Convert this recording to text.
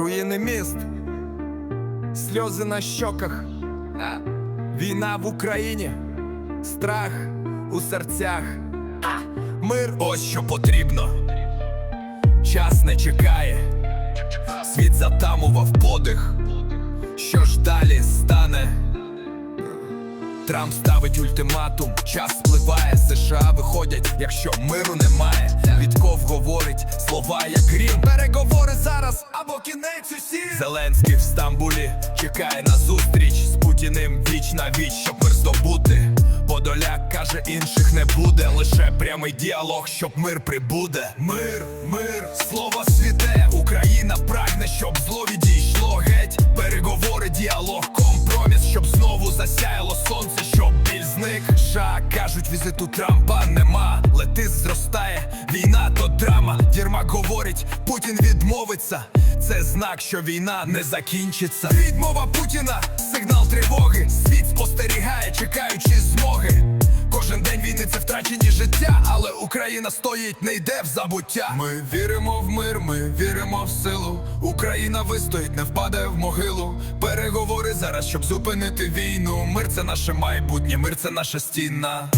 руїни міст, сльози на щоках, війна в Україні, страх у серцях, мир. Ось що потрібно. Час не чекає, світ затамував подих. Що ж далі стане? Трамп ставить ультиматум, час спливає, США виходять, якщо миру немає. Вітков говорить слова як Зеленський в Стамбулі чекає на зустріч з Путіним віч на віч, щоб мир здобути. Подоляк каже, інших не буде, лише прямий діалог, щоб мир прибуде. Мир, мир, слово світе, Україна прагне, щоб зло відійшло геть. Переговори, діалог, компроміс, щоб знову засяяло сонце, щоб біль зник. США кажуть, візиту Трампа нема. Говорить, Путін відмовиться. Це знак, що війна не закінчиться. Відмова Путіна, сигнал тривоги. Світ спостерігає, чекаючи змоги. Кожен день війни це втрачені життя, але Україна стоїть, не йде в забуття. Ми віримо в мир, ми віримо в силу. Україна вистоїть, не впаде в могилу. Переговори зараз, щоб зупинити війну. Мир це наше майбутнє, мир це наша стіна.